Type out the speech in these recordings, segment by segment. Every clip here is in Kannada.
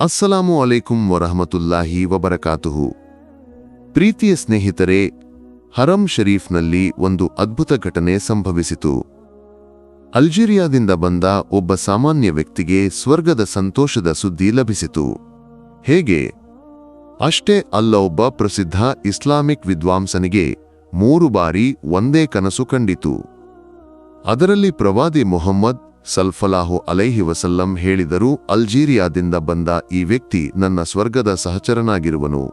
ಅಸ್ಸಲಾಮು ಅಲೈಕುಂ ವರಹಮತುಲ್ಲಾಹಿ ವಬರಕಾತುಹು. ಪ್ರೀತಿಯ ಸ್ನೇಹಿತರೆ, ಹರಂ ಶರೀಫ್ನಲ್ಲಿ ಒಂದು ಅದ್ಭುತ ಘಟನೆ ಸಂಭವಿಸಿತು. ಅಲ್ಜೀರಿಯಾದಿಂದ ಬಂದ ಒಬ್ಬ ಸಾಮಾನ್ಯ ವ್ಯಕ್ತಿಗೆ ಸ್ವರ್ಗದ ಸಂತೋಷದ ಸುದ್ದಿ ಲಭಿಸಿತು. ಹೇಗೆ? ಅಷ್ಟೇ ಅಲ್ಲ, ಒಬ್ಬ ಪ್ರಸಿದ್ಧ ಇಸ್ಲಾಮಿಕ್ ವಿದ್ವಾಂಸನಿಗೆ ಮೂರು ಬಾರಿ ಒಂದೇ ಕನಸು ಕಂಡಿತು. ಅದರಲ್ಲಿ ಪ್ರವಾದಿ ಮೊಹಮ್ಮದ್ ಸಲ್ಫಲಾಹು ಅಲೈಹಿ ವಸಲ್ಲಂ ಹೇಳಿದರು ಅಲ್ಜೀರಿಯಾದಿಂದ ಬಂದ ಈ ವ್ಯಕ್ತಿ ನನ್ನ ಸ್ವರ್ಗದ ಸಹಚರನಾಗಿರುವನು.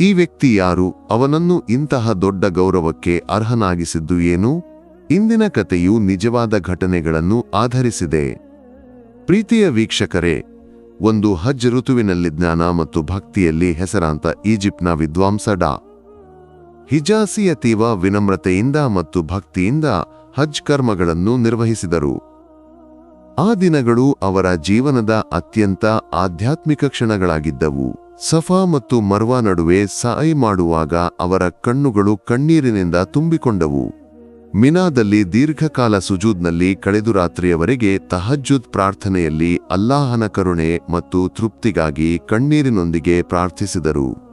ಈ ವ್ಯಕ್ತಿ ಯಾರು? ಅವನನ್ನು ಇಂತಹ ದೊಡ್ಡ ಗೌರವಕ್ಕೆ ಅರ್ಹನಾಗಿಸಿದ್ದು ಏನು? ಇಂದಿನ ಕಥೆಯು ನಿಜವಾದ ಘಟನೆಗಳನ್ನು ಆಧರಿಸಿದೆ. ಪ್ರೀತಿಯ ವೀಕ್ಷಕರೇ, ಒಂದು ಹಜ್ ಋತುವಿನಲ್ಲಿ ಜ್ಞಾನ ಮತ್ತು ಭಕ್ತಿಯಲ್ಲಿ ಹೆಸರಾಂತ ಈಜಿಪ್ಟ್ನ ವಿದ್ವಾಂಸ ಡಾ. ಹಿಜಾಸಿಯ ತೀವ ವಿನಮ್ರತೆಯಿಂದ ಮತ್ತು ಭಕ್ತಿಯಿಂದ ಹಜ್ ಕರ್ಮಗಳನ್ನು ನಿರ್ವಹಿಸಿದರು. ಆ ದಿನಗಳು ಅವರ ಜೀವನದ ಅತ್ಯಂತ ಆಧ್ಯಾತ್ಮಿಕ ಕ್ಷಣಗಳಾಗಿದ್ದವು. ಸಫಾ ಮತ್ತು ಮರ್ವಾ ನಡುವೆ ಸಾಯಿ ಮಾಡುವಾಗ ಅವರ ಕಣ್ಣುಗಳು ಕಣ್ಣೀರಿನಿಂದ ತುಂಬಿಕೊಂಡವು. ಮಿನಾದಲ್ಲಿ ದೀರ್ಘಕಾಲ ಸುಜೂದ್ನಲ್ಲಿ ಕಳೆದು ರಾತ್ರಿಯವರೆಗೆ ತಹಜ್ಜುದ್ ಪ್ರಾರ್ಥನೆಯಲ್ಲಿ ಅಲ್ಲಾಹನ ಕರುಣೆ ಮತ್ತು ತೃಪ್ತಿಗಾಗಿ ಕಣ್ಣೀರಿನೊಂದಿಗೆ ಪ್ರಾರ್ಥಿಸಿದರು.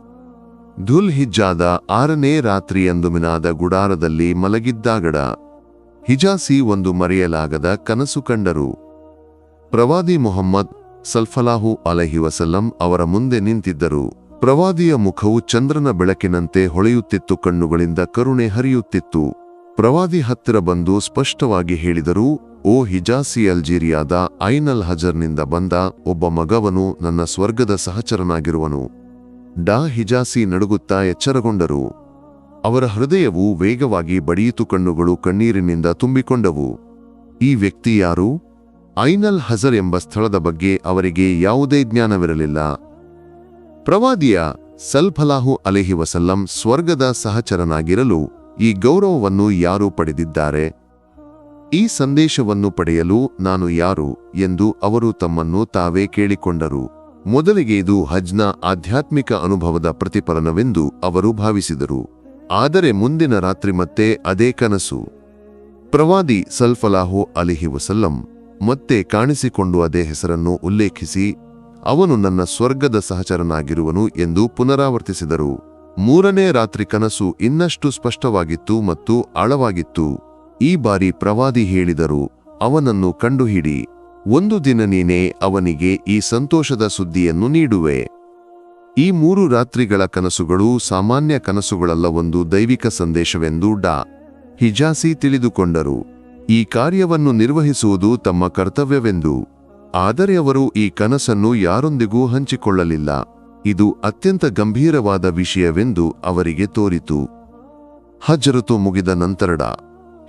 ಧುಲ್ ಹಿಜ್ಜಾದ ಆರನೇ ರಾತ್ರಿಯಂದು ಮಿನಾದ ಗುಡಾರದಲ್ಲಿ ಮಲಗಿದ್ದಾಗಡ. ಹಿಜಾಸಿ ಒಂದು ಮರೆಯಲಾಗದ ಕನಸು ಕಂಡರು. ಪ್ರವಾದಿ ಮೊಹಮ್ಮದ್ ಸಲ್ಫಲಾಹು ಅಲಹಿ ವಸಲ್ಲಂ ಅವರ ಮುಂದೆ ನಿಂತಿದ್ದರು. ಪ್ರವಾದಿಯ ಮುಖವು ಚಂದ್ರನ ಬೆಳಕಿನಂತೆ ಹೊಳೆಯುತ್ತಿತ್ತು, ಕಣ್ಣುಗಳಿಂದ ಕರುಣೆ ಹರಿಯುತ್ತಿತ್ತು. ಪ್ರವಾದಿ ಹತ್ತಿರ ಬಂದು ಸ್ಪಷ್ಟವಾಗಿ ಹೇಳಿದರು, ಓ ಹಿಜಾಸಿ ಅಲ್ಜೀರಿಯಾದ ಐನಲ್ ಹಜರ್ನಿಂದ ಬಂದ ಒಬ್ಬ ಮಗವನು ನನ್ನ ಸ್ವರ್ಗದ ಸಹಚರನಾಗಿರುವನು. ಡಾ ಹಿಜಾಸಿ ನಡುಗುತ್ತಾ ಎಚ್ಚರಗೊಂಡರು. ಅವರ ಹೃದಯವು ವೇಗವಾಗಿ ಬಡಿಯಿತು, ಕಣ್ಣುಗಳು ಕಣ್ಣೀರಿನಿಂದ ತುಂಬಿಕೊಂಡವು. ಈ ವ್ಯಕ್ತಿ ಯಾರು? ಐನಲ್ ಹಜರ್ ಎಂಬ ಸ್ಥಳದ ಬಗ್ಗೆ ಅವರಿಗೆ ಯಾವುದೇ ಜ್ಞಾನವಿರಲಿಲ್ಲ. ಪ್ರವಾದಿಯ ಸಲ್ಫಲಾಹು ಅಲೆಹಿ ವಸಲ್ಲಂ ಸ್ವರ್ಗದ ಸಹಚರನಾಗಿರಲು ಈ ಗೌರವವನ್ನು ಯಾರು ಪಡೆದಿದ್ದಾರೆ? ಈ ಸಂದೇಶವನ್ನು ಪಡೆಯಲು ನಾನು ಯಾರು ಎಂದು ಅವರು ತಮ್ಮನ್ನು ತಾವೇ ಕೇಳಿಕೊಂಡರು. ಮೊದಲಿಗೆ ಇದು ಹಜ್ನ ಆಧ್ಯಾತ್ಮಿಕ ಅನುಭವದ ಪ್ರತಿಫಲನವೆಂದು ಅವರು ಭಾವಿಸಿದರು. ಆದರೆ ಮುಂದಿನ ರಾತ್ರಿ ಮತ್ತೆ ಅದೇ ಕನಸು. ಪ್ರವಾದಿ ಸಲ್ಫಲಾಹು ಅಲಿಹಿ ವಸಲ್ಲಂ ಮತ್ತೆ ಕಾಣಿಸಿಕೊಂಡು ಅದೇ ಹೆಸರನ್ನು ಉಲ್ಲೇಖಿಸಿ, ಅವನು ನನ್ನ ಸ್ವರ್ಗದ ಸಹಚರನಾಗಿರುವನು ಎಂದು ಪುನರಾವರ್ತಿಸಿದರು. ಮೂರನೇ ರಾತ್ರಿ ಕನಸು ಇನ್ನಷ್ಟು ಸ್ಪಷ್ಟವಾಗಿತ್ತು ಮತ್ತು ಆಳವಾಗಿತ್ತು. ಈ ಬಾರಿ ಪ್ರವಾದಿ ಹೇಳಿದರು, ಅವನನ್ನು ಕಂಡುಹಿಡಿ, ಒಂದು ದಿನ ನೀನೇ ಅವನಿಗೆ ಈ ಸಂತೋಷದ ಸುದ್ದಿಯನ್ನು ನೀಡುವೆ. ಈ ಮೂರು ರಾತ್ರಿಗಳ ಕನಸುಗಳು ಸಾಮಾನ್ಯ ಕನಸುಗಳಲ್ಲ ಒಂದು ದೈವಿಕ ಸಂದೇಶವೆಂದು ಡಾ. ಹಿಜಾಸಿ ತಿಳಿದುಕೊಂಡರು. ಈ ಕಾರ್ಯವನ್ನು ನಿರ್ವಹಿಸುವುದು ತಮ್ಮ ಕರ್ತವ್ಯವೆಂದು. ಆದರೆ ಅವರು ಈ ಕನಸನ್ನು ಯಾರೊಂದಿಗೂ ಹಂಚಿಕೊಳ್ಳಲಿಲ್ಲ. ಇದು ಅತ್ಯಂತ ಗಂಭೀರವಾದ ವಿಷಯವೆಂದು ಅವರಿಗೆ ತೋರಿತು. ಹಜರತು ಮುಗಿದ ನಂತರಡ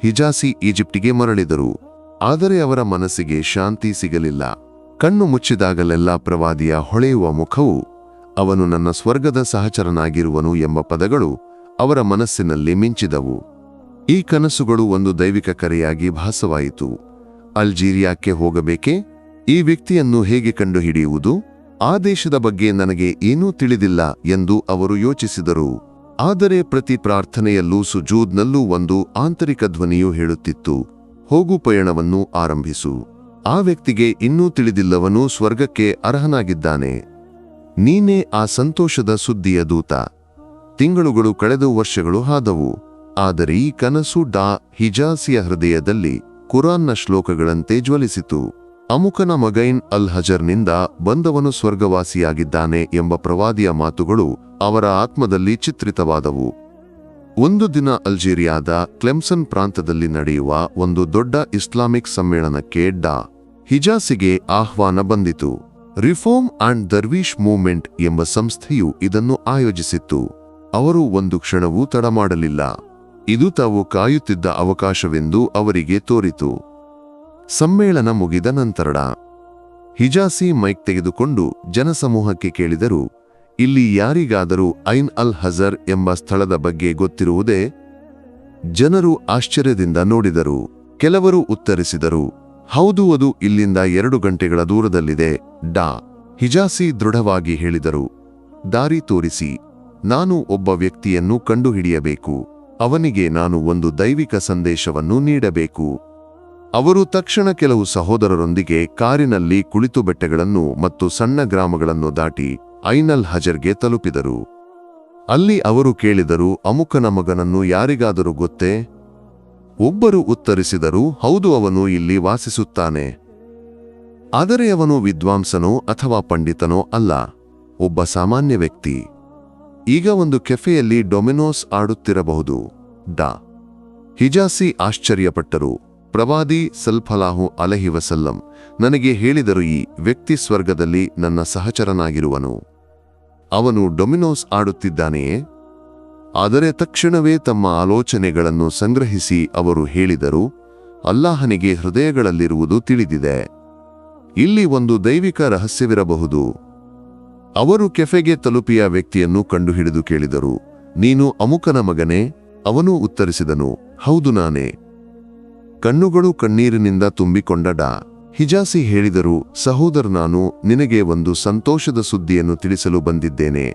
ಹಿಜಾಸಿ ಈಜಿಪ್ಟಿಗೆ ಮರಳಿದರು. ಆದರೆ ಅವರ ಮನಸ್ಸಿಗೆ ಶಾಂತಿ ಸಿಗಲಿಲ್ಲ. ಕಣ್ಣು ಮುಚ್ಚಿದಾಗಲೆಲ್ಲ ಪ್ರವಾದಿಯ ಹೊಳೆಯುವ ಮುಖವು, ಅವನು ನನ್ನ ಸ್ವರ್ಗದ ಸಹಚರನಾಗಿರುವನು ಎಂಬ ಪದಗಳು ಅವರ ಮನಸ್ಸಿನಲ್ಲಿ ಮಿಂಚಿದವು. ಈ ಕನಸುಗಳು ಒಂದು ದೈವಿಕ ಕರೆಯಾಗಿ ಭಾಸವಾಯಿತು. ಅಲ್ಜೀರಿಯಾಕ್ಕೆ ಹೋಗಬೇಕೆ? ಈ ವ್ಯಕ್ತಿಯನ್ನು ಹೇಗೆ ಕಂಡುಹಿಡಿಯುವುದು? ಆ ದೇಶದ ಬಗ್ಗೆ ನನಗೆ ಏನೂ ತಿಳಿದಿಲ್ಲ ಎಂದು ಅವರು ಯೋಚಿಸಿದರು. ಆದರೆ ಪ್ರತಿ ಪ್ರಾರ್ಥನೆಯಲ್ಲೂ ಸುಜೂದ್ನಲ್ಲೂ ಒಂದು ಆಂತರಿಕ ಧ್ವನಿಯು ಹೇಳುತ್ತಿತ್ತು. ಹೋಗು ಪಯಣವನ್ನು ಆರಂಭಿಸು. ಆ ವ್ಯಕ್ತಿಗೆ ಇನ್ನೂ ತಿಳಿದಿಲ್ಲವನು ಸ್ವರ್ಗಕ್ಕೆ ಅರ್ಹನಾಗಿದ್ದಾನೆ. ನೀನೇ ಆ ಸಂತೋಷದ ಸುದ್ದಿಯ ದೂತ. ತಿಂಗಳುಗಳು ಕಳೆದು ವರ್ಷಗಳು ಹಾದವು. ಆದರೆ ಈ ಕನಸು ಡಾ ಹಿಜಾಸಿಯ ಹೃದಯದಲ್ಲಿ ಕುರಾನ್ನ ಶ್ಲೋಕಗಳಂತೆ ಜ್ವಲಿಸಿತು. ಅಮುಕನ ಮಗೈನ್ ಅಲ್ ಹಜರ್ನಿಂದ ಬಂದವನು ಸ್ವರ್ಗವಾಸಿಯಾಗಿದ್ದಾನೆ ಎಂಬ ಪ್ರವಾದಿಯ ಮಾತುಗಳು ಅವರ ಆತ್ಮದಲ್ಲಿ ಚಿತ್ರಿತವಾದವು. ಒಂದು ದಿನ ಅಲ್ಜೀರಿಯಾದ ಕ್ಲೆಮ್ಸನ್ ಪ್ರಾಂತದಲ್ಲಿ ನಡೆಯುವ ಒಂದು ದೊಡ್ಡ ಇಸ್ಲಾಮಿಕ್ ಸಮ್ಮೇಳನಕ್ಕೆ ಡಾ ಹಿಜಾಸಿಗೆ ಆಹ್ವಾನ ಬಂದಿತು. ರಿಫಾರ್ಮ್ ಅಂಡ್ ದರ್ವೀಶ್ ಮೂವ್ಮೆಂಟ್ ಎಂಬ ಸಂಸ್ಥೆಯು ಇದನ್ನು ಆಯೋಜಿಸಿತ್ತು. ಅವರು ಒಂದು ಕ್ಷಣವೂ ತಡಮಾಡಲಿಲ್ಲ. ಇದು ತಾವು ಕಾಯುತ್ತಿದ್ದ ಅವಕಾಶವೆಂದು ಅವರಿಗೆ ತೋರಿತು. ಸಮ್ಮೇಳನ ಮುಗಿದ ನಂತರಡ. ಹಿಜಾಸಿ ಮೈಕ್ ತೆಗೆದುಕೊಂಡು ಜನಸಮೂಹಕ್ಕೆ ಕೇಳಿದರು, ಇಲ್ಲಿ ಯಾರಿಗಾದರೂ ಐನ್ ಅಲ್ ಹಜರ್ ಎಂಬ ಸ್ಥಳದ ಬಗ್ಗೆ ಗೊತ್ತಿರುವುದೇ? ಜನರು ಆಶ್ಚರ್ಯದಿಂದ ನೋಡಿದರು, ಕೆಲವರು ಉತ್ತರಿಸಿದರು, ಹೌದು ಅದು ಇಲ್ಲಿಂದ ಎರಡು ಗಂಟೆಗಳ ದೂರದಲ್ಲಿದೆ, ಡಾ. ಹಿಜಾಸಿ ದೃಢವಾಗಿ ಹೇಳಿದರು, ದಾರಿ ತೋರಿಸಿ, ನಾನು ಒಬ್ಬ ವ್ಯಕ್ತಿಯನ್ನು ಕಂಡುಹಿಡಿಯಬೇಕು. ಅವನಿಗೆ ನಾನು ಒಂದು ದೈವಿಕ ಸಂದೇಶವನ್ನು ನೀಡಬೇಕು. ಅವರು ತಕ್ಷಣ ಕೆಲವು ಸಹೋದರರೊಂದಿಗೆ ಕಾರಿನಲ್ಲಿ ಕುಳಿತು ಬೆಟ್ಟಗಳನ್ನು ಮತ್ತು ಸಣ್ಣ ಗ್ರಾಮಗಳನ್ನು ದಾಟಿ ಐನಲ್ ಹಜರ್ಗೆ ತಲುಪಿದರು. ಅಲ್ಲಿ ಅವರು ಕೇಳಿದರು, ಅಮುಕನ ಮಗನನ್ನು ಯಾರಿಗಾದರೂ ಗೊತ್ತೇ? ಒಬ್ಬರು ಉತ್ತರಿಸಿದರು, ಹೌದು, ಅವನು ಇಲ್ಲಿ ವಾಸಿಸುತ್ತಾನೆ. ಆದರೆ ಅವನು ವಿದ್ವಾಂಸನೋ ಅಥವಾ ಪಂಡಿತನೋ ಅಲ್ಲ. ಒಬ್ಬ ಸಾಮಾನ್ಯ ವ್ಯಕ್ತಿ. ಈಗ ಒಂದು ಕೆಫೆಯಲ್ಲಿ ಡೊಮಿನೋಸ್ ಆಡುತ್ತಿರಬಹುದು. ಡಾ. ಹಿಜಾಸಿ ಆಶ್ಚರ್ಯಪಟ್ಟರು. ಪ್ರವಾದಿ ಸಲ್ಫಲಾಹು ಅಲಹಿ ವಸಲ್ಲಂ, ನನಗೆ ಹೇಳಿದರು ಈ ವ್ಯಕ್ತಿ ಸ್ವರ್ಗದಲ್ಲಿ ನನ್ನ ಸಹಚರನಾಗಿರುವನು. ಅವನು ಡೊಮಿನೋಸ್ ಆಡುತ್ತಿದ್ದಾನೆಯೇ? ಆದರೆ ತಕ್ಷಣವೇ ತಮ್ಮ ಆಲೋಚನೆಗಳನ್ನು ಸಂಗ್ರಹಿಸಿ ಅವರು ಹೇಳಿದರು, ಅಲ್ಲಾಹನಿಗೆ ಹೃದಯಗಳಲ್ಲಿರುವುದು ತಿಳಿದಿದೆ. ಇಲ್ಲಿ ಒಂದು ದೈವಿಕ ರಹಸ್ಯವಿರಬಹುದು. ಅವರು ಕೆಫೆಗೆ ತಲುಪಿಯ ವ್ಯಕ್ತಿಯನ್ನು ಕಂಡುಹಿಡಿದು ಕೇಳಿದರು, ನೀನು ಅಮುಕನ ಮಗನೇ? ಅವನು ಉತ್ತರಿಸಿದನು, ಹೌದು ನಾನೇ. ಕಣ್ಣುಗಳು ಕಣ್ಣೀರಿನಿಂದ ತುಂಬಿಕೊಂಡ ಡಾ. ಹಿಜಾಸಿ ಹೇಳಿದರು, ಸಹೋದರ ನಾನು ನಿನಗೆ ಒಂದು ಸಂತೋಷದ ಸುದ್ದಿಯನ್ನು ತಿಳಿಸಲು ಬಂದಿದ್ದೇನೆ.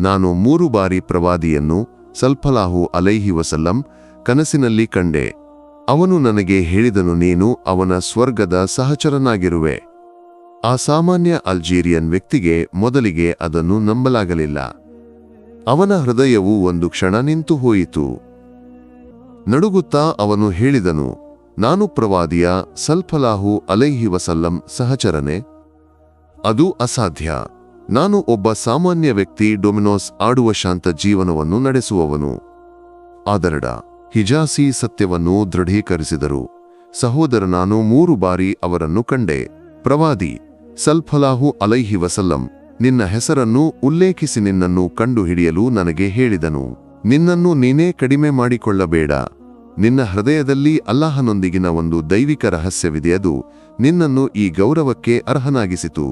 ನಾನು ಮೂರು ಬಾರಿ ಪ್ರವಾದಿಯನ್ನು ಸಲ್ಫಲಾಹು ಅಲೈಹಿ ವಸಲ್ಲಂ ಕನಸಿನಲ್ಲಿ ಕಂಡೆ. ಅವನು ನನಗೆ ಹೇಳಿದನು, ನೀನು ಅವನ ಸ್ವರ್ಗದ ಸಹಚರನಾಗಿರುವೆ. ಆ ಸಾಮಾನ್ಯ ಅಲ್ಜೀರಿಯನ್ ವ್ಯಕ್ತಿಗೆ ಮೊದಲಿಗೆ ಅದನ್ನು ನಂಬಲಾಗಲಿಲ್ಲ. ಅವನ ಹೃದಯವು ಒಂದು ಕ್ಷಣ ನಿಂತು ಹೋಯಿತು. ನಡುಗುತ್ತಾ ಅವನು ಹೇಳಿದನು, ನಾನು ಪ್ರವಾದಿಯ ಸಲ್ಫಲಾಹು ಅಲೈಹಿ ವಸಲ್ಲಂ ಸಹಚರನೆ. ಅದು ಅಸಾಧ್ಯ. ನಾನು ಒಬ್ಬ ಸಾಮಾನ್ಯ ವ್ಯಕ್ತಿ ಡೊಮಿನೋಸ್ ಆಡುವ ಶಾಂತ ಜೀವನವನ್ನು ನಡೆಸುವವನು. ಆದರಡ, ಹಿಜಾಸಿ ಸತ್ಯವನ್ನು ದೃಢೀಕರಿಸಿದರು. ಸಹೋದರ, ನಾನು ಮೂರು ಬಾರಿ ಅವರನ್ನು ಕಂಡೆ. ಪ್ರವಾದಿ ಸಲ್ಫಲಾಹು ಅಲೈಹಿ ವಸಲ್ಲಂ, ನಿನ್ನ ಹೆಸರನ್ನು ಉಲ್ಲೇಖಿಸಿ ನಿನ್ನನ್ನು ಕಂಡುಹಿಡಿಯಲು ನನಗೆ ಹೇಳಿದನು. ನಿನ್ನನ್ನು ನೀನೇ ಕಡಿಮೆ ಮಾಡಿಕೊಳ್ಳಬೇಡ. ನಿನ್ನ ಹೃದಯದಲ್ಲಿ ಅಲ್ಲಾಹನೊಂದಿಗಿನ ಒಂದು ದೈವಿಕ ರಹಸ್ಯವಿದೆಯದು ನಿನ್ನನ್ನು ಈ ಗೌರವಕ್ಕೆ ಅರ್ಹನಾಗಿಸಿತು.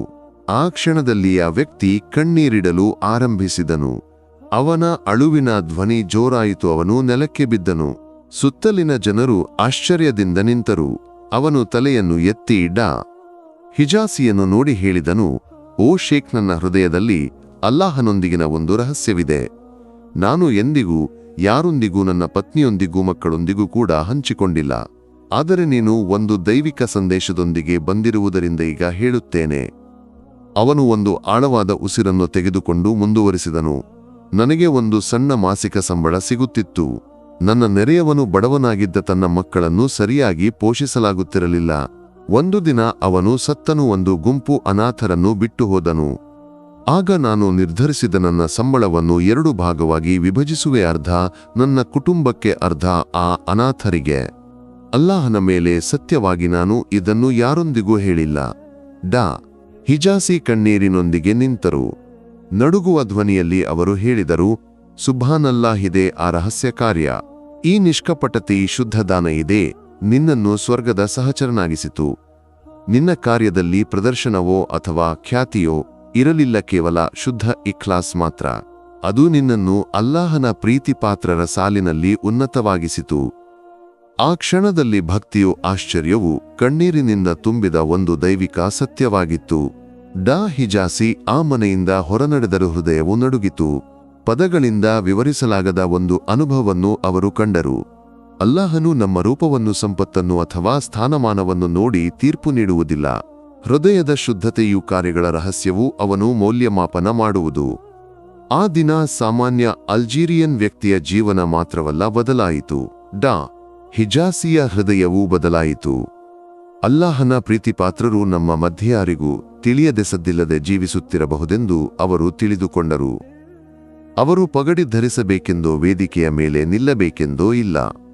ಆ ಕ್ಷಣದಲ್ಲಿ ಆ ವ್ಯಕ್ತಿ ಕಣ್ಣೀರಿಡಲು ಆರಂಭಿಸಿದನು. ಅವನ ಅಳುವಿನ ಧ್ವನಿ ಜೋರಾಯಿತು, ಅವನು ನೆಲಕ್ಕೆ ಬಿದ್ದನು. ಸುತ್ತಲಿನ ಜನರು ಆಶ್ಚರ್ಯದಿಂದ ನಿಂತರು. ಅವನು ತಲೆಯನ್ನು ಎತ್ತಿ, ಡಾ ಹಿಜಾಸಿಯನ್ನು ನೋಡಿ ಹೇಳಿದನು, ಓ ಶೇಖ್, ನನ್ನ ಹೃದಯದಲ್ಲಿ ಅಲ್ಲಾಹನೊಂದಿಗಿನ ಒಂದು ರಹಸ್ಯವಿದೆ. ನಾನು ಎಂದಿಗೂ, ಯಾರೊಂದಿಗೂ, ನನ್ನ ಪತ್ನಿಯೊಂದಿಗೂ, ಮಕ್ಕಳೊಂದಿಗೂ ಕೂಡ ಹಂಚಿಕೊಂಡಿಲ್ಲ. ಆದರೆ ನೀನು ಒಂದು ದೈವಿಕ ಸಂದೇಶದೊಂದಿಗೆ ಬಂದಿರುವುದರಿಂದ ಈಗ ಹೇಳುತ್ತೇನೆ. ಅವನು ಒಂದು ಆಳವಾದ ಉಸಿರನ್ನು ತೆಗೆದುಕೊಂಡು ಮುಂದುವರಿಸಿದನು. ನನಗೆ ಒಂದು ಸಣ್ಣ ಮಾಸಿಕ ಸಂಬಳ ಸಿಗುತ್ತಿತ್ತು. ನನ್ನ ನೆರೆಯವನು ಬಡವನಾಗಿದ್ದ ತನ್ನ ಮಕ್ಕಳನ್ನು ಸರಿಯಾಗಿ ಪೋಷಿಸಲಾಗುತ್ತಿರಲಿಲ್ಲ. ಒಂದು ದಿನ ಅವನು ಸತ್ತನು ಒಂದು ಗುಂಪು ಅನಾಥರನ್ನು ಬಿಟ್ಟು ಹೋದನು ಆಗ ನಾನು ನಿರ್ಧರಿಸಿದ ನನ್ನ ಸಂಬಳವನ್ನು ಎರಡು ಭಾಗವಾಗಿ ವಿಭಜಿಸುವೆ ಅರ್ಧ, ನನ್ನ ಕುಟುಂಬಕ್ಕೆ ಅರ್ಧ ಆ ಅನಾಥರಿಗೆ. ಅಲ್ಲಾಹನ ಮೇಲೆ ಸತ್ಯವಾಗಿ ನಾನು ಇದನ್ನು ಯಾರೊಂದಿಗೂ ಹೇಳಿಲ್ಲ. ಡಾ. ಹಿಜಾಸಿ ಕಣ್ಣೀರಿನೊಂದಿಗೆ ನಿಂತರು. ನಡುಗುವ ಧ್ವನಿಯಲ್ಲಿ ಅವರು ಹೇಳಿದರು ಸುಭಾನಲ್ಲಾಹಿದೆ ಆ ರಹಸ್ಯ ಕಾರ್ಯ. ಈ ನಿಷ್ಕಪಟತಿ ಶುದ್ಧದಾನ ಇದೆ. ನಿನ್ನನ್ನು ಸ್ವರ್ಗದ ಸಹಚರನಾಗಿಸಿತು. ನಿನ್ನ ಕಾರ್ಯದಲ್ಲಿ ಪ್ರದರ್ಶನವೋ ಅಥವಾ ಖ್ಯಾತಿಯೋ ಇರಲಿಲ್ಲ ಕೇವಲ ಶುದ್ಧ ಇಖ್ಲಾಸ್ ಮಾತ್ರ. ಅದು ನಿನ್ನನ್ನು ಅಲ್ಲಾಹನ ಪ್ರೀತಿಪಾತ್ರರ ಸಾಲಿನಲ್ಲಿ ಉನ್ನತವಾಗಿಸಿತು. ಆ ಕ್ಷಣದಲ್ಲಿ ಭಕ್ತಿಯು ಆಶ್ಚರ್ಯವು ಕಣ್ಣೀರಿನಿಂದ ತುಂಬಿದ ಒಂದು ದೈವಿಕ ಸತ್ಯವಾಗಿತ್ತು. ಡಾ ಹಿಜಾಸಿ ಆ ಮನೆಯಿಂದ ಹೊರನಡೆದರೂ ಹೃದಯವು ನಡುಗಿತು. ಪದಗಳಿಂದ ವಿವರಿಸಲಾಗದ ಒಂದು ಅನುಭವವನ್ನು ಅವರು ಕಂಡರು. ಅಲ್ಲಾಹನು ನಮ್ಮ ರೂಪವನ್ನು, ಸಂಪತ್ತನ್ನು ಅಥವಾ ಸ್ಥಾನಮಾನವನ್ನು ನೋಡಿ ತೀರ್ಪು ನೀಡುವುದಿಲ್ಲ. ಹೃದಯದ ಶುದ್ಧತೆಯು ಕಾರ್ಯಗಳ ರಹಸ್ಯವು ಅವನು ಮೌಲ್ಯಮಾಪನ ಮಾಡುವುದು. ಆ ದಿನ ಸಾಮಾನ್ಯ ಅಲ್ಜೀರಿಯನ್ ವ್ಯಕ್ತಿಯ ಜೀವನ ಮಾತ್ರವಲ್ಲ, ಬದಲಾಯಿತು. ಡಾ. ಹಿಜಾಸಿಯ ಹೃದಯವೂ ಬದಲಾಯಿತು. ಅಲ್ಲಾಹನ ಪ್ರೀತಿಪಾತ್ರರು ನಮ್ಮ ಮಧ್ಯೆ ಯಾರಿಗೂ ತಿಳಿಯದೆ ಸದ್ದಿಲ್ಲದೆ ಜೀವಿಸುತ್ತಿರಬಹುದೆಂದು ಅವರು ತಿಳಿದುಕೊಂಡರು. ಅವರು ಪಗಡಿ ಧರಿಸಬೇಕೆಂದೋ, ವೇದಿಕೆಯ ಮೇಲೆ ನಿಲ್ಲಬೇಕೆಂದೋ ಇಲ್ಲ.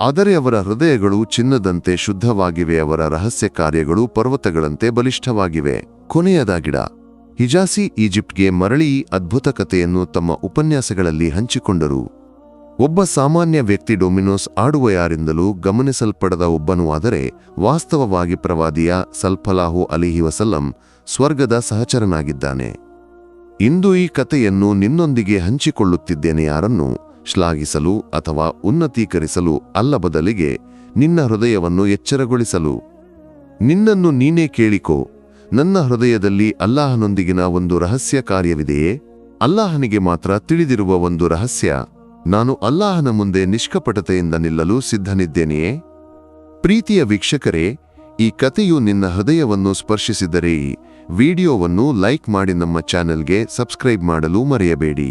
ಆದರೆ ಅವರ ಹೃದಯಗಳು ಚಿನ್ನದಂತೆ ಶುದ್ಧವಾಗಿವೆ, ಅವರ ರಹಸ್ಯ ಕಾರ್ಯಗಳು ಪರ್ವತಗಳಂತೆ ಬಲಿಷ್ಠವಾಗಿವೆ. ಕೊನೆಯದಾಗಿಡ, ಹಿಜಾಸಿ ಈಜಿಪ್ಟ್ಗೆ ಮರಳಿ ಅದ್ಭುತ ಕಥೆಯನ್ನು ತಮ್ಮ ಉಪನ್ಯಾಸಗಳಲ್ಲಿ ಹಂಚಿಕೊಂಡರು. ಒಬ್ಬ ಸಾಮಾನ್ಯ ವ್ಯಕ್ತಿ ಡೊಮಿನೋಸ್ ಆಡುವ ಯಾರಿಂದಲೂ ಗಮನಿಸಲ್ಪಡದ ಒಬ್ಬನೂ ಆದರೆ, ವಾಸ್ತವವಾಗಿ ಪ್ರವಾದಿಯ ಸಲ್ಫಲಾಹು ಅಲಿಹಿ ವಸಲ್ಲಂ ಸ್ವರ್ಗದ ಸಹಚರನಾಗಿದ್ದಾನೆ. ಇಂದು ಈ ಕಥೆಯನ್ನು ನಿನ್ನೊಂದಿಗೆ ಹಂಚಿಕೊಳ್ಳುತ್ತಿದ್ದೇನೆ ಯಾರನ್ನು? ಶ್ಲಾಘಿಸಲು ಅಥವಾ ಉನ್ನತೀಕರಿಸಲು ಅಲ್ಲ ಬದಲಿಗೆ ನಿನ್ನ ಹೃದಯವನ್ನು ಎಚ್ಚರಗೊಳಿಸಲು. ನಿನ್ನನ್ನು ನೀನೇ ಕೇಳಿಕೋ, ನನ್ನ ಹೃದಯದಲ್ಲಿ ಅಲ್ಲಾಹನೊಂದಿಗಿನ ಒಂದು ರಹಸ್ಯ ಕಾರ್ಯವಿದೆಯೇ? ಅಲ್ಲಾಹನಿಗೆ ಮಾತ್ರ ತಿಳಿದಿರುವ ಒಂದು ರಹಸ್ಯ, ನಾನು ಅಲ್ಲಾಹನ ಮುಂದೆ ನಿಷ್ಕಪಟತೆಯಿಂದ ನಿಲ್ಲಲು ಸಿದ್ಧನಿದ್ದೇನೆಯೇ? ಪ್ರೀತಿಯ ವೀಕ್ಷಕರೇ, ಈ ಕಥೆಯು ನಿನ್ನ ಹೃದಯವನ್ನು ಸ್ಪರ್ಶಿಸಿದರೆ ಈ ವಿಡಿಯೋವನ್ನು ಲೈಕ್ ಮಾಡಿ ನಮ್ಮ ಚಾನೆಲ್ಗೆ ಸಬ್ಸ್ಕ್ರೈಬ್ ಮಾಡಲು ಮರೆಯಬೇಡಿ.